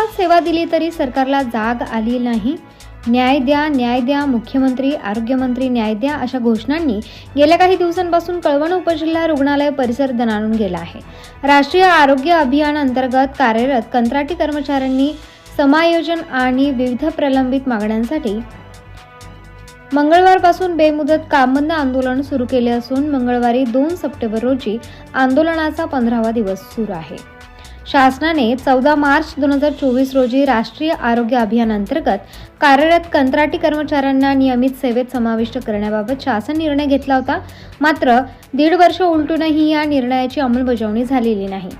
काळात सेवा दिली तरी सरकारला जाग आली नाही. न्याय द्या न्याय द्या मुख्यमंत्री आरोग्यमंत्री न्याय द्या अशा घोषणांनी गेल्या काही दिवसांपासून कळवण उपजिल्हा रुग्णालय परिसर दणाणून गेला आहे. राष्ट्रीय आरोग्य अभियान अंतर्गत कार्यरत कंत्राटी कर्मचाऱ्यांनी समायोजन आणि विविध प्रलंबित मागण्यांसाठी मंगळवारपासून बेमुदत कामबंद आंदोलन सुरू केले असून मंगळवारी दोन सप्टेंबर रोजी आंदोलनाचा पंधरावा दिवस सुरू आहे. शासनाने चौदा मार्च दोन हजार चोवीस रोजी राष्ट्रीय आरोग्य अभियानांतर्गत कार्यरत कंत्राटी कर्मचाऱ्यांना नियमित सेवेत समाविष्ट करण्याबाबत शासन निर्णय घेतला होता. मात्र दीड वर्ष उलटूनही या निर्णयाची अंमलबजावणी झालेली नाही.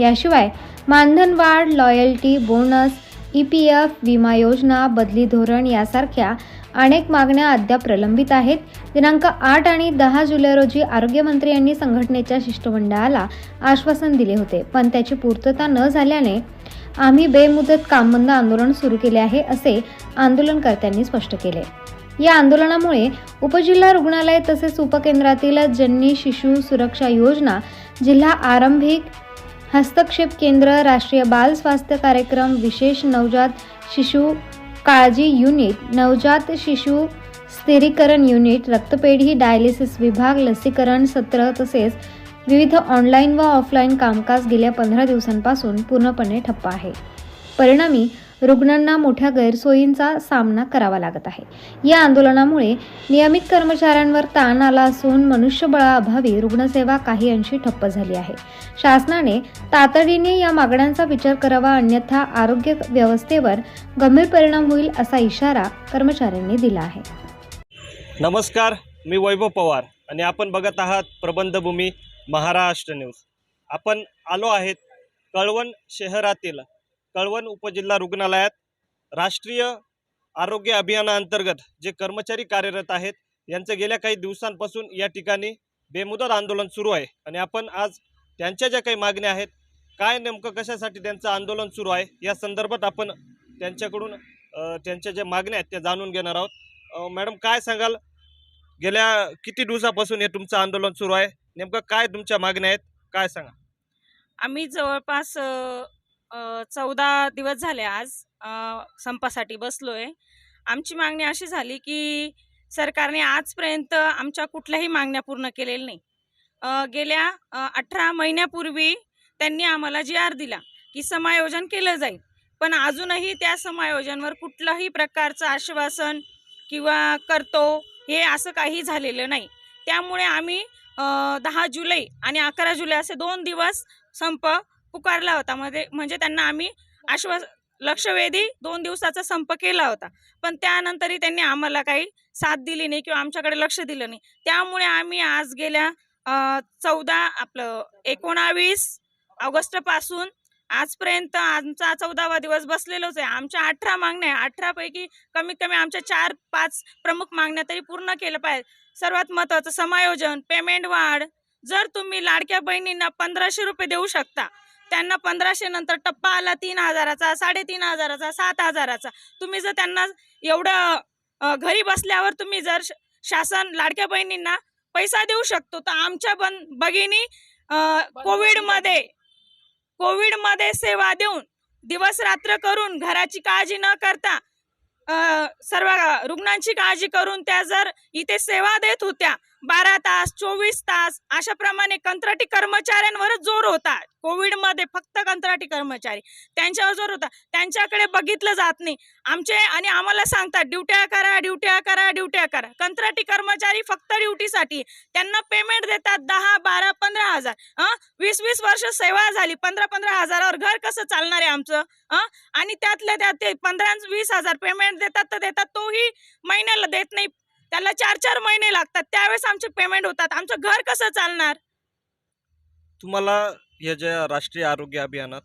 याशिवाय मानधन वाढ loyalty bonus E P F विमा योजना बदली धोरण यासारख्या अनेक मागण्या अद्याप प्रलंबित आहेत. दिनांक आठ आणि दहा जुलै रोजी आरोग्यमंत्री यांनी संघटनेच्या शिष्टमंडळाला आश्वासन दिले होते पण त्याची पूर्तता न झाल्याने आम्ही बेमुदत कामबंद आंदोलन सुरू केले आहे असे आंदोलनकर्त्यांनी स्पष्ट केले. या आंदोलनामुळे उपजिल्हा रुग्णालय तसेच उपकेंद्रातील जननी शिशु सुरक्षा योजना जिल्हा आरंभिक हस्तक्षेप केंद्र राष्ट्रीय बाल स्वास्थ्य कार्यक्रम विशेष नवजात शिशु काळजी युनिट नवजात शिशु स्थिरीकरण युनिट रक्तपेढी डायलिसिस विभाग लसीकरण सत्र तसेच विविध ऑनलाईन व ऑफलाईन कामकाज गेल्या पंधरा दिवसांपासून पूर्णपणे ठप्प आहे. परिणामी रुग्णांना मोठ्या गैरसोयींचा सामना करावा लागत आहे. या आंदोलनामुळे नियमित कर्मचाऱ्यांवर ताण आला असून मनुष्यबळाअभावी रुग्णसेवा काही अंशी ठप्प झाली आहे. शासनाने तातडीने या मागण्यांचा विचार करावा अन्यथा आरोग्य व्यवस्थेवर गंभीर परिणाम होईल असा इशारा कर्मचाऱ्यांनी दिला आहे. नमस्कार मी वैभव पवार आणि आपण बघत आहात प्रबंधभूमी महाराष्ट्र न्यूज. आपण आलो आहेत कळवण शहरातील कळवण उपजिल्हा रुग्णालयात राष्ट्रीय आरोग्य अभियानाअंतर्गत जे कर्मचारी कार्यरत आहेत यांचं गेल्या काही दिवसांपासून या ठिकाणी बेमुदत आंदोलन सुरू आहे. आणि आपण आज त्यांच्या ज्या काही मागण्या आहेत काय नेमकं कशासाठी त्यांचं आंदोलन सुरू आहे या संदर्भात आपण त्यांच्याकडून त्यांच्या ज्या मागण्या आहेत त्या जाणून घेणार आहोत. मॅडम काय सांगाल? गेल्या किती दिवसापासून हे तुमचं आंदोलन सुरू आहे? नेमकं काय तुमच्या मागण्या आहेत? काय सांगा? आम्ही जवळपास चौदा दिवस झाले आज संपासाठी बसलोय. आमची मागणी अशी झाली की सरकारने आजपर्यंत आमच्या कुठल्याही मागण्या पूर्ण केलेल्या नाही. गेल्या अठरा महिन्यापूर्वी त्यांनी आम्हाला जी आर दिला की समायोजन केलं जाईल. पण अजूनही त्या समायोजनवर कुठलंही प्रकारचं आश्वासन किंवा करतो हे असं काही झालेलं नाही. त्यामुळे आम्ही दहा जुलै आणि अकरा जुलै असे दोन दिवस संप पुकारला होता. मध्ये म्हणजे त्यांना आम्ही आश्वास लक्षवेधी दोन दिवसाचा संप केला होता. पण त्यानंतरही त्यांनी आम्हाला काही साथ दिली नाही किंवा आमच्याकडे लक्ष दिलं नाही. त्यामुळे आम्ही आज गेल्या चौदा आपलं एकोणावीस ऑगस्टपासून आजपर्यंत आमचा चौदावा दिवस बसलेलोच आहे. आमच्या अठरा मागण्या आहे अठरापैकी कमीत कमी आमच्या चार पाच प्रमुख मागण्या तरी पूर्ण केलं पाहिजे सर्वात महत्त्वाचं समायोजन पेमेंट वाढ. जर तुम्ही लाडक्या बहिणींना पंधराशे रुपये देऊ शकता त्यांना पंधराशे नंतर टप्पा आला तीन हजाराचा साडेतीन हजाराचा सात हजाराचा. तुम्ही जर त्यांना एवढं घरी बसल्यावर तुम्ही जर शासन लाडक्या बहिणींना पैसा देऊ शकतो तर आमच्या बन भगिनी कोविडमध्ये कोविडमध्ये सेवा देऊन दिवस रात्र करून घराची काळजी न करता सर्व रुग्णांची काळजी करून त्या जर इथे सेवा देत होत्या बारा तास चोवीस तास अशा प्रमाणे कंत्राटी कर्मचाऱ्यांवरच जोर होता. कोविडमध्ये फक्त कंत्राटी कर्मचारी. त्यांच्यावर जोर होता. त्यांच्याकडे बघितलं जात नाही. आमचे आणि आम्हाला सांगतात ड्युट्या करा ड्युट्या करा ड्युट्या करा. कंत्राटी कर्मचारी फक्त ड्युटीसाठी. त्यांना पेमेंट देतात दहा बारा पंधरा हजार. वीस वीस वर्ष सेवा झाली. पंधरा पंधरा हजारावर घर कसं चालणार आहे आमचं? हं? आणि त्यातल्या त्यात ते पंधरा वीस हजार पेमेंट देतात तर देतात. तोही महिन्याला देत नाही. त्याला चार चार महिने लागतात. त्यावेळेस आमचे पेमेंट होतात. आमचं घर कसं चालणार? तुम्हाला या ज्या राष्ट्रीय आरोग्य अभियानात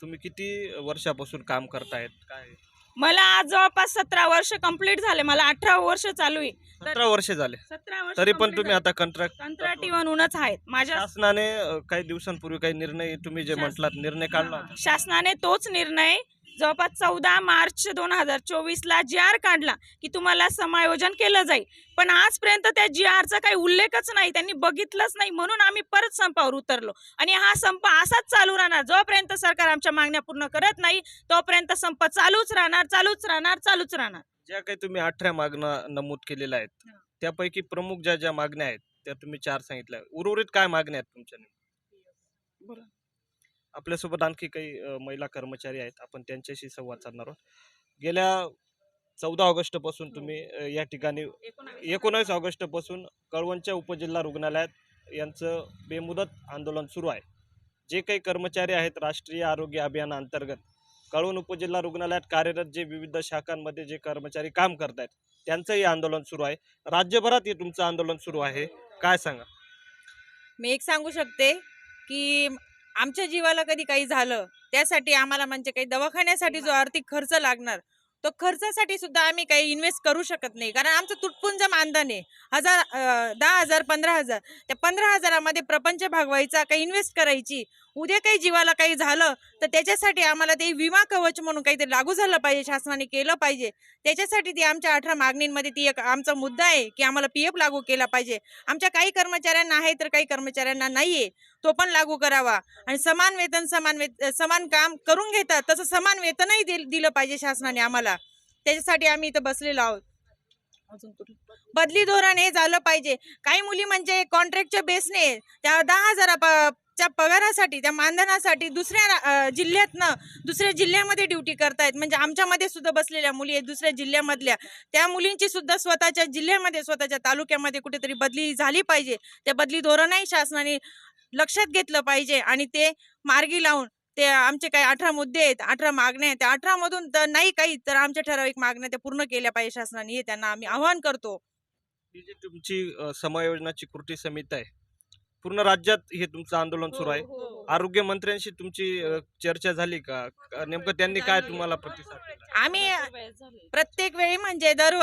तुम्ही किती वर्षापासून काम करतायत? काय? मला आज जवळपास सतरा वर्ष कंप्लीट झाले. मला अठरा वर्ष चालू आहे. सतरा वर्ष झाले. सतरा वर्ष तरी पण complete तुम्ही झाले. आता कंत्राट कंत्राटी म्हणूनच आहेत. माझ्या शासनाने अ, काही दिवसांपूर्वी काही निर्णय तुम्ही जे शासन- म्हटलात निर्णय काढला होता. शासनाने तोच निर्णय जवळपास चौदा मार्च दोन हजार चोवीसला जी आर काढला की तुम्हाला समायोजन केलं जाईल. पण आजपर्यंत त्या जी आरचा काही उल्लेखच नाही त्यांनी बघितलंच नाही म्हणून आम्ही परत संपावर उतरलो. आणि हा संप असाच चालू राहणार. जोपर्यंत सरकार आमच्या मागण्या पूर्ण करत नाही तोपर्यंत संप चालूच राहणार चालूच राहणार चालूच राहणार. ज्या काही तुम्ही अठरा मागण्या नमूद केलेल्या आहेत. त्यापैकी प्रमुख ज्या ज्या मागण्या आहेत त्या तुम्ही चार सांगितल्या. उर्वरित काय मागण्या आहेत तुमच्या नेमक्या? आपल्यासोबत आणखी काही अ, महिला कर्मचारी आहेत. आपण त्यांच्याशी संवाद साधणार आहोत. गेल्या चौदा ऑगस्टपासून तुम्ही अ, या ठिकाणी एकोणावीस ऑगस्ट. पासून कळवणच्या उपजिल्हा रुग्णालयात यांचं बेमुदत आंदोलन सुरू आहे. जे काही कर्मचारी आहेत राष्ट्रीय आरोग्य अभियानाअंतर्गत कळवण उपजिल्हा रुग्णालयात कार्यरत जे विविध शाखांमध्ये जे कर्मचारी काम करत आहेत त्यांचंही आंदोलन सुरू आहे. राज्यभरात हे तुमचं आंदोलन सुरू आहे. काय सांगा? मी एक सांगू शकते की आमच्या जीवाला कधी काही झालं त्यासाठी आम्हाला म्हणजे काही दवाखान्यासाठी जो आर्थिक खर्च लागणार तो खर्चासाठी सुद्धा आम्ही काही इन्व्हेस्ट करू शकत नाही. कारण आमचं तुटपुंज मानधन आहे. हजार दहा हजार पंधरा हजार त्या पंधरा हजारामध्ये प्रपंच भागवायचा काही इन्व्हेस्ट करायची उद्या काही जीवाला काही झालं तर त्याच्यासाठी आम्हाला ते विमा कवच म्हणून काहीतरी लागू झालं पाहिजे शासनाने केलं पाहिजे. त्याच्यासाठी ती आमच्या अठरा मागणींमध्ये ती एक आमचा मुद्दा आहे की आम्हाला पी एफ लागू केला पाहिजे. आमच्या काही कर्मचाऱ्यांना आहे तर काही कर्मचाऱ्यांना नाहीये. तो पण लागू करावा. आणि समान वेतन समान वेत समान काम करून घेतात तसं समान वेतनही दिल- दिलं पाहिजे शासनाने आम्हाला. त्याच्यासाठी आम्ही इथं बसलेलो आहोत. बदली धोरण हे झालं पाहिजे. काही मुली म्हणजे कॉन्ट्रॅक्टच्या बेसने त्या दहा हजारा च्या पगारासाठी त्या मानधनासाठी दुसऱ्या जिल्ह्यातनं दुसऱ्या जिल्ह्यामध्ये ड्युटी करतायत. म्हणजे आमच्यामध्ये सुद्धा बसलेल्या मुली आहेत दुसऱ्या जिल्ह्यामधल्या. त्या मुलींची सुद्धा स्वतःच्या जिल्ह्यामध्ये स्वतःच्या तालुक्यामध्ये कुठेतरी बदली झाली पाहिजे. त्या बदली धोरणही शासनाने लक्षात घेतलं पाहिजे आणि ते मार्गी लावून ते आमचे काही अठरा मुद्दे आहेत अठरा मागण्या आहेत त्या अठरा मधून तर नाही काही तर आमच्या ठराविक मागण्या त्या पूर्ण केल्या पाहिजे शासनाने हे त्यांना आम्ही आवाहन करतो. ही जी तुमची समायोजनाची कृती समिती आहे पूर्ण राज्यात हे तुमचं आंदोलन सुरू आहे. आरोग्य मंत्र्यांशी तुमची चर्चा झाली का? नेमकं त्यांनी काय तुम्हाला प्रतिसाद? आम्ही प्रत्येक वेळी म्हणजे दर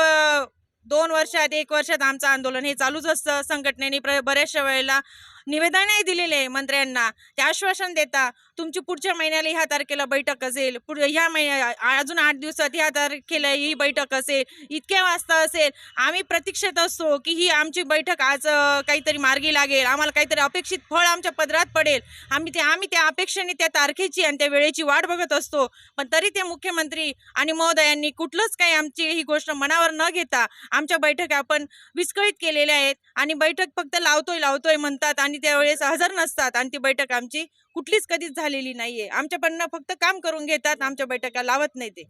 दोन वर्षात एक वर्षात आमचं आंदोलन हे चालूच असतं. संघटनेने बऱ्याचशा वेळेला निवेदनही दिलेले आहे मंत्र्यांना. ते आश्वासन देता तुमची पुढच्या महिन्याला ह्या तारखेला बैठक असेल पुढ ह्या महिन्या अजून आठ दिवसात ह्या तारखेला ही बैठक असेल इतक्या वाजता असेल. आम्ही प्रतीक्षेत असतो की ही आमची बैठक आज काहीतरी मार्गी लागेल. आम्हाला काहीतरी अपेक्षित फळ आमच्या पदरात पडेल. आम्ही ते आम्ही त्या अपेक्षेने त्या तारखेची आणि त्या वेळेची वाट बघत असतो. पण तरी ते मुख्यमंत्री आणि महोदयांनी कुठलंच काही आमची ही गोष्ट मनावर न घेता आमच्या बैठका आपण विस्कळीत केलेल्या आहेत. आणि बैठक फक्त लावतोय लावतोय म्हणतात आणि आणि त्यावेळेस हजर नसतात. आणि ती बैठक आमची कुठलीच कधीच झालेली नाहीये. आमच्याकडनं फक्त काम करून घेतात. आमच्या बैठका लावत नाही ते.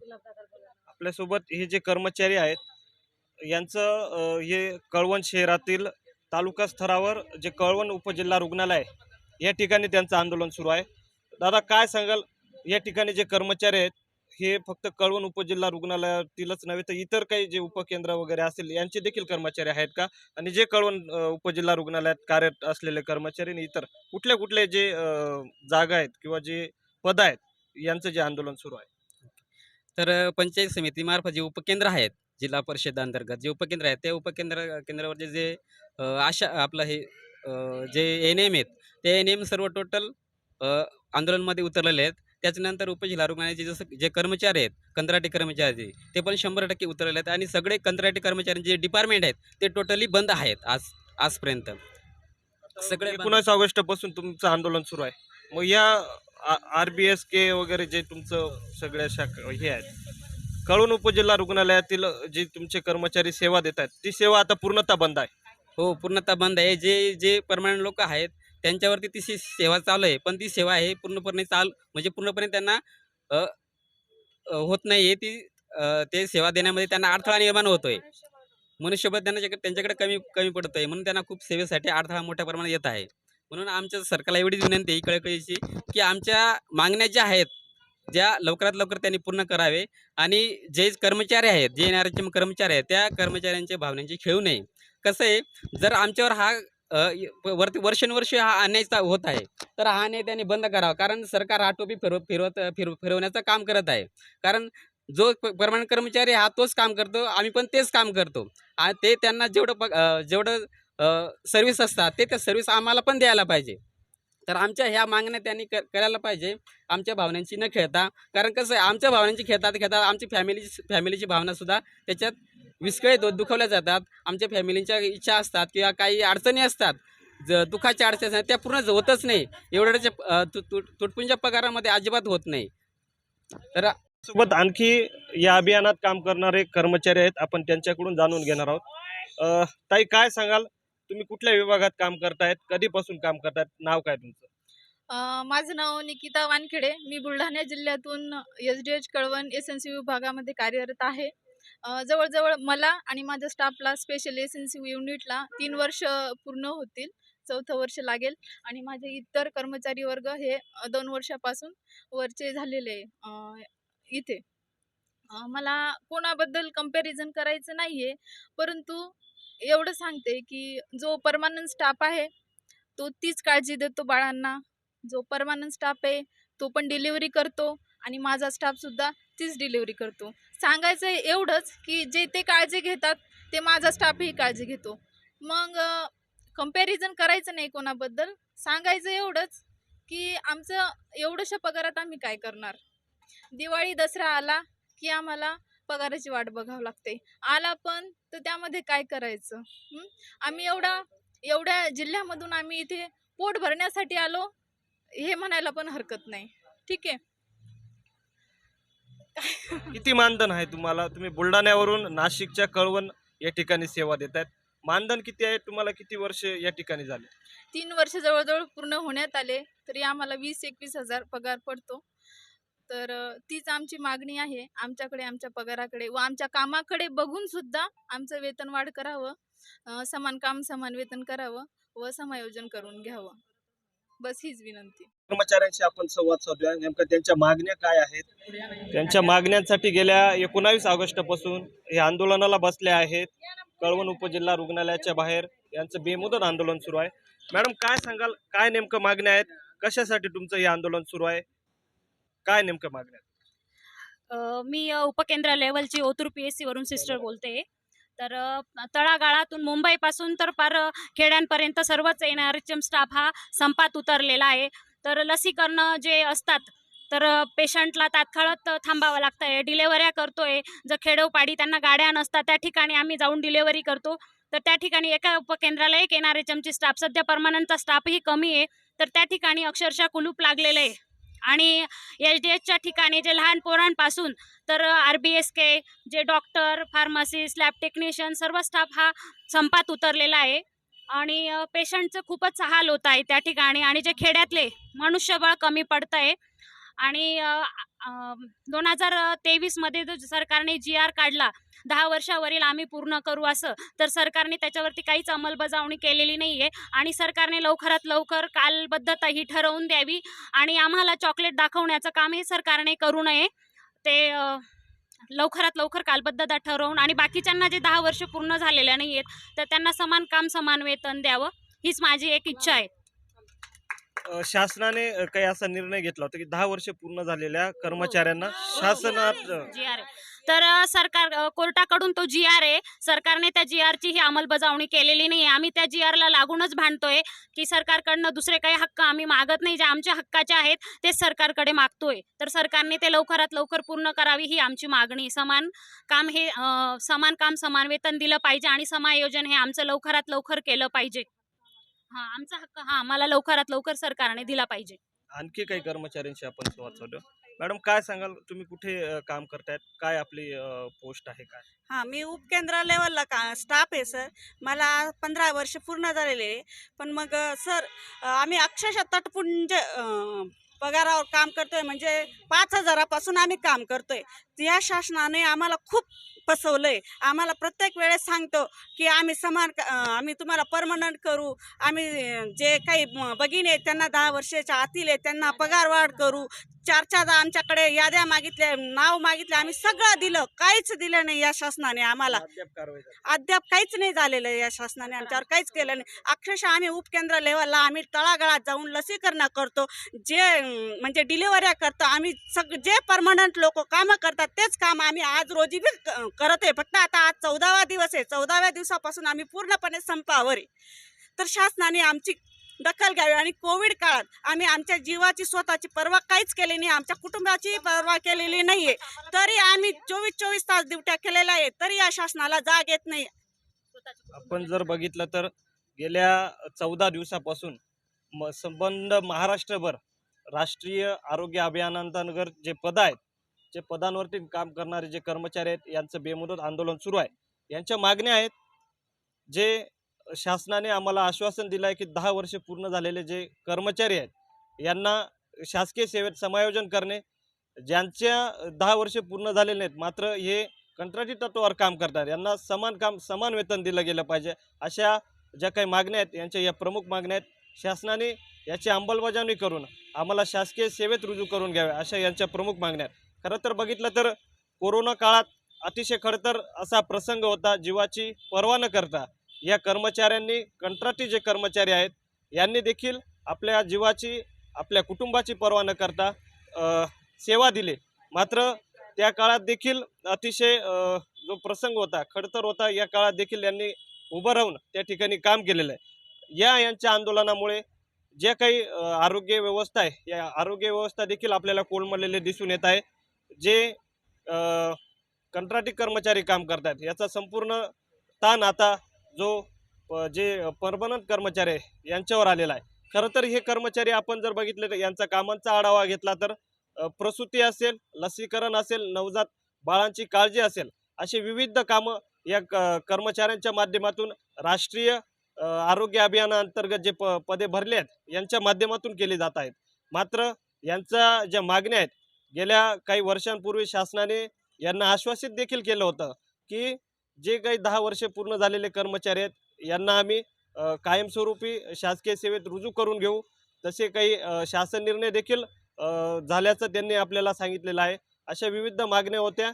आपल्यासोबत हे जे कर्मचारी आहेत यांचं हे कळवण शहरातील तालुका स्तरावर जे कळवण उपजिल्हा रुग्णालय या ठिकाणी त्यांचं आंदोलन सुरू आहे. दादा काय सांगाल? या ठिकाणी जे कर्मचारी आहेत हे फक्त कळवण उपजिल्हा रुग्णालयातीलच नव्हे तर इतर काही जे उपकेंद्र वगैरे असतील यांचे देखील कर्मचारी आहेत का? आणि जे कळवण उपजिल्हा रुग्णालयात कार्यरत असलेले कर्मचारी आणि इतर कुठले कुठले जे जागा आहेत किंवा जे पद आहेत यांचं जे आंदोलन सुरू आहे? तर पंचायत समितीमार्फत जे उपकेंद्र आहेत जिल्हा परिषद अंतर्गत जे उपकेंद्र आहेत त्या उपकेंद्र केंद्रावरचे जे आशा आपलं हे जे एन एम आहेत ते एन एम सर्व टोटल आंदोलनमध्ये उतरलेले आहेत. त्याच्यानंतर उपजिल्हा रुग्णालयाचे जसं जे कर्मचारी आहेत कंत्राटी कर्मचारी ते पण शंभर टक्के उतरलेले आहेत आणि सगळे कंत्राटी कर्मचारी जे डिपार्टमेंट आहेत ते टोटली बंद आहेत आज आजपर्यंत. सगळे बंद. एकोणावीस ऑगस्टपासून तुमचं आंदोलन सुरू आहे. मग या आर बी एस के वगैरे जे तुमचं सगळ्या शाखा हे आहेत कळवण उपजिल्हा रुग्णालयातील जे तुमचे कर्मचारी सेवा देत आहेत ती सेवा आता पूर्णतः बंद आहे. हो पूर्णतः बंद आहे. जे जे परमनंट लोक आहेत त्यांच्यावरती ती सेवा चालू आहे. पण ती सेवा आहे पूर्णपणे चाल म्हणजे पूर्णपणे त्यांना होत नाही आहे ती ते सेवा देण्यामध्ये त्यांना अडथळा निर्माण होतोय. मनुष्यबळ त्यांना त्यांच्याकडे कमी कमी पडत आहे म्हणून त्यांना खूप सेवेसाठी अडथळा मोठ्या प्रमाणात येत आहे. म्हणून आमच्या सरकारला एवढीच विनंती आहे कळकळीची की आमच्या मागण्या ज्या आहेत ज्या लवकरात लवकर त्यांनी पूर्ण करावे. आणि जे कर्मचारी आहेत जे एन आर कर्मचारी आहेत त्या कर्मचाऱ्यांच्या भावनांची खेळू नये. कसं आहे जर आमच्यावर हा वरती वर्षानुवर्षे हा अन्याय होत आहे. तर हा अन्याय त्यांनी बंद करावा. कारण सरकार हा टोपी फिरव फिरवत फिर फिरवण्याचं काम करत आहे. कारण जो परमानंट कर्मचारी हा तोच काम करतो. आम्ही पण तेच काम करतो. आणि ते त्यांना जेवढं प जेवढं सर्व्हिस असतात ते त्या सर्व्हिस आम्हाला पण द्यायला पाहिजे. तर आमच्या ह्या मागण्या त्यांनी क करायला पाहिजे. आमच्या भावनांची न खेळता. कारण कसं आहे आमच्या भावनांची खेळतात खेळता आमची फॅमिलीची फॅमिलीची भावनासुद्धा त्याच्यात विस्कळीत होत दुखवल्या जातात. आमच्या फॅमिलींच्या इच्छा असतात किंवा काही अडचणी असतात. ज दुःखाच्या अडचणी असतात त्या पूर्ण होतच नाही. एवढ्याच्या तुटपुंच्या पगारामध्ये अजिबात होत नाही. तर सोबत आणखी या अभियानात काम करणारे कर्मचारी आहेत. आपण त्यांच्याकडून जाणून घेणार आहोत. ताई काय सांगाल? तुम्ही कुठल्या विभागात काम करतायत? कधीपासून काम करतायत? नाव काय तुमचं? अ, माझं नाव निकिता वानखेडे. मी बुलढाणा जिल्ह्यातून S D H Kalwan S N C विभागामध्ये कार्यरत आहे. जवळजवळ मला आणि माझ्या स्टाफला स्पेशल एसेन्सिव्ह युनिटला तीन वर्ष पूर्ण होतील चौथं वर्ष लागेल आणि माझे इतर कर्मचारी वर्ग हे दोन वर्षापासून वरचे झालेले इथे. मला कोणाबद्दल कंपॅरिझन करायचं नाही आहे परंतु एवढं सांगते की जो परमानंट स्टाफ आहे तो तीच काळजी देतो बाळांना. जो परमानंट स्टाफ आहे तो पण डिलिव्हरी करतो. आणि माझा स्टाफसुद्धा तीच डिलिव्हरी करतो. सांगायचं एवढंच की जे ते काळजी घेतात ते माझा स्टाफही काळजी घेतो. मग कंपॅरिझन करायचं नाही कोणाबद्दल सांगायचं एवढंच की आमचं एवढंशा पगारात आम्ही काय करणार? दिवाळी दसरा आला की आम्हाला पगाराची वाट बघावं लागते. आला पण तर त्यामध्ये काय करायचं? आम्ही एवढा एवढ्या जिल्ह्यामधून आम्ही इथे पोट भरण्यासाठी आलो हे म्हणायला पण हरकत नाही. ठीक आहे? किती मानधन आहे तुम्हाला? तुम्ही बुलढाण्यावरून नाशिकच्या कळवण या ठिकाणी सेवा देत आहेत मानधन किती आहे? तुम्हाला किती वर्ष या ठिकाणी झाले? तीन वर्ष जवळजवळ पूर्ण होण्यात आले तरी आम्हाला वीस एकवीस हजार पगार पडतो. तर तीच आमची मागणी आहे. आमच्याकडे आमच्या पगाराकडे व आमच्या कामाकडे बघून सुद्धा आमचं वेतन वाढ करावं समान काम समान वेतन करावं व समायोजन करून घ्यावं. बस हीच विनंती. कर्मचाऱ्यांशी आपण संवाद साधूया. नेमकं त्यांच्या मागण्या काय आहेत? त्यांच्या मागण्यांसाठी गेल्या एकोणावीस ऑगस्टपासून हे आंदोलनाला बसले आहेत. कळवण उपजिल्हा रुग्णालयाच्या बाहेर यांचं बेमुदत आंदोलन सुरू आहे. मॅडम काय सांगाल? काय नेमकं मागण्या आहेत? कशासाठी तुमचं हे आंदोलन सुरू आहे? काय नेमकं मागण्या आहेत? अ, मी अ, उपकेंद्र लेवलची ओतूर पी एस सीवरून सिस्टर बोलते. तर तळागाळातून मुंबईपासून तर पार खेड्यांपर्यंत सर्वच N R H M staff हा संपात उतरलेला आहे. तर लसीकरणं जे असतात तर पेशंटला तात्काळात थांबावं लागतं आहे डिलेवऱ्या करतोय. जर खेडोपाडी त्यांना गाड्या नसतात त्या ठिकाणी आम्ही जाऊन डिलेवरी करतो. तर त्या ठिकाणी एका उपकेंद्राला एक एन आर एच एमची स्टाफ सध्या परमानंटचा स्टाफही कमी आहे. तर त्या ठिकाणी अक्षरशः कुलूप लागलेलं आहे. आणि एच डी एचच्या ठिकाणी जे लहान पोरांपासून तर R B S K J doctor pharmacist lab technician सर्व स्टाफ हा संपात उतरलेला आहे. आणि पेशंटचं खूपच हाल होत आहे त्या ठिकाणी आणि जे खेड्यातले मनुष्यबळ कमी पडतं आहे आणि दोन हजार तेवीसमध्ये जो सरकारने जी आर काढला दहा वर्षावरील आम्ही पूर्ण करू असं तर सरकारने त्याच्यावरती काहीच अंमलबजावणी केलेली नाही आहे आणि सरकारने लवकरात लवकर कालबद्धता ही ठरवून द्यावी आणि आम्हाला चॉकलेट दाखवण्याचं काम हे सरकारने करू नये. ते लवकरात लवकर कालबद्धता ठरवून आणि बाकीच्यांना जे दहा वर्ष पूर्ण झालेल्या नाही आहेत तर त्यांना समान काम समान वेतन द्यावं हीच माझी एक इच्छा आहे. शासनाने काही असा निर्णय घेतला होता की दहा वर्ष पूर्ण झालेल्या कर्मचाऱ्यांना शासनात अ, जी आर तर सरकार कोर्टाकडून तो जी आर आहे सरकारने त्या जी आरची ही अंमलबजावणी केलेली नाही आम्ही त्या जी आरला लागूनच भांडतोय की सरकारकडनं दुसरे काही हक्क आम्ही मागत नाही. जे आमच्या हक्काचे आहेत तेच सरकारकडे मागतोय. तर सरकारने ते लवकरात लवकर पूर्ण करावी ही आमची मागणी. समान काम हे समान काम समान वेतन दिलं पाहिजे आणि समायोजन हे आमचं लवकरात लवकर केलं पाहिजे. हा आमचा हक्क हा आम्हाला लवकरात लवकर सरकारने दिला पाहिजे. आणखी काही कर्मचाऱ्यांशी आपण संवाद साधू मॅडम काय सांगाल? तुम्ही कुठे अ, काम करतायत? काय आपली पोस्ट आहे काय? हां मी उपकेंद्र लेवलला का स्टाफ आहे सर. मला पंधरा वर्ष पूर्ण झालेले आहे. पण मग अ, सर अ, आम्ही अक्षरशः तटपुंज अ, पगारावर काम करतोय म्हणजे पाच हजारापासून आम्ही काम करतोय. या शासनाने आम्हाला खूप फसवलंय. आम्हाला प्रत्येक वेळेस सांगतो की आम्ही समान आम्ही तुम्हाला परमनंट करू. आम्ही जे काही म- भगिनी आहेत त्यांना दहा वर्षाच्या आतील आहेत त्यांना पगार वाढ करू. चार चार आमच्याकडे याद्या मागितल्या नाव मागितले आम्ही सगळं दिलं. काहीच दिलं नाही या शासनाने आम्हाला. अद्याप काहीच नाही झालेलं आहे या शासनाने. आमच्यावर काहीच केलं नाही. अक्षरशः आम्ही उपकेंद्र लेवलला आम्ही तळागाळात जाऊन लसीकरण करतो. जे म्हणजे डिलिव्हऱ्या करतो. आम्ही सग जे परमनंट लोक कामं करतात तेच काम आम्ही आज रोजी बी करत आहे. फक्त आता आज चौदावा दिवस आहे. चौदाव्या दिवसापासून आम्ही पूर्णपणे संपावर आहे. तर शासनाने आमची दखल घ्यावी. आणि कोविड काळात आम्ही आमच्या जीवाची स्वतःची पर्वा काहीच केली नाही. आमच्या कुटुंबाची पर्वा केलेली नाहीये. तरी आम्ही चोवीस चोवीस तास ड्युट्या केलेल्या आहे तरी या शासनाला जाग येत नाही. आपण जर बघितलं तर गेल्या चौदा दिवसापासून म संबंध महाराष्ट्रभर राष्ट्रीय आरोग्य अभियानांतर्गत जे पद आहेत जे पदांवरती काम करणारे जे कर्मचारी आहेत यांचं बेमुदत आंदोलन सुरू आहे. यांच्या मागण्या आहेत जे शासनाने आम्हाला आश्वासन दिलं आहे की दहा वर्षे पूर्ण झालेले जे कर्मचारी आहेत यांना शासकीय सेवेत समायोजन करणे ज्यांच्या दहा वर्षे पूर्ण झालेले नाहीत मात्र हे कंत्राटी तत्वावर काम करतात. यांना समान काम समान वेतन दिलं गेलं पाहिजे अशा ज्या काही मागण्या आहेत यांच्या या प्रमुख मागण्या आहेत शासनाने याची अंमलबजावणी करून आम्हाला शासकीय सेवेत रुजू करून घ्यावे अशा यांच्या प्रमुख मागण्या आहेत. खरं तर बघितलं तर कोरोना काळात अतिशय खडतर असा प्रसंग होता जीवाची पर्वा न करता. या कर्मचाऱ्यांनी कंत्राटी जे कर्मचारी आहेत यांनी देखील आपल्या जीवाची आपल्या कुटुंबाची पर्वा न करता सेवा दिली. मात्र त्या काळात देखील अतिशय जो प्रसंग होता खडतर होता या काळात देखील यांनी उभं राहून त्या ठिकाणी काम केलेलं आहे. या यांच्या आंदोलनामुळे जे काही आरोग्य व्यवस्था आहे या आरोग्य व्यवस्था देखील आपल्याला कोलमडलेले दिसून येत आहे. जे कंत्राटी कर्मचारी काम करतात याचा संपूर्ण ताण आता जो प- जे परमनंट कर्मचारी आहे यांच्यावर आलेला आहे. खरं तर हे कर्मचारी आपण जर बघितले तर यांचा कामांचा आढावा घेतला तर प्रसूती असेल लसीकरण असेल नवजात बाळांची काळजी असेल असे विविध कामं या क कर्मचाऱ्यांच्या माध्यमातून राष्ट्रीय आरोग्य अभियानाअंतर्गत जे प पदे भरले आहेत यांच्या माध्यमातून केली जात आहेत. मात्र यांच्या ज्या मागण्या आहेत गेल्या काही वर्षांपूर्वी शासनाने यांना आश्वासित देखील केलं होतं की जे काही दहा वर्षे पूर्ण झालेले कर्मचारी आहेत यांना आम्ही कायमस्वरूपी शासकीय सेवेत रुजू करून घेऊ. तसे काही शासन निर्णय देखील झाल्याचं त्यांनी आपल्याला सांगितलेलं आहे. अशा विविध मागण्या होत्या.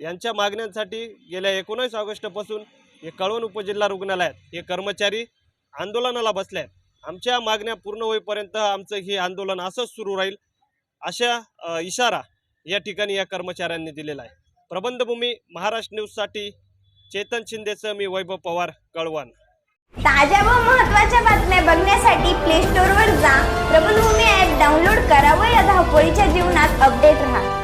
यांच्या मागण्यांसाठी गेल्या एकोणीस ऑगस्टपासून हे कळवण उपजिल्हा रुग्णालयात हे कर्मचारी आंदोलनाला बसले आहेत. आमच्या मागण्या पूर्ण होईपर्यंत आमचं हे आंदोलन असंच सुरू राहील अशा इशारा या ठिकाणी या कर्मचाऱ्यांनी दिलेला आहे. प्रबंधभूमी महाराष्ट्र न्यूजसाठी चेतन शिंदेचं मी वैभव पवार कळवण. ताज्या व महत्त्वाच्या बातम्या बघण्यासाठी प्ले स्टोअरवर जा. प्रबलभूमी ॲप डाउनलोड करा व या धावपळीच्या जीवनात अपडेट राहा.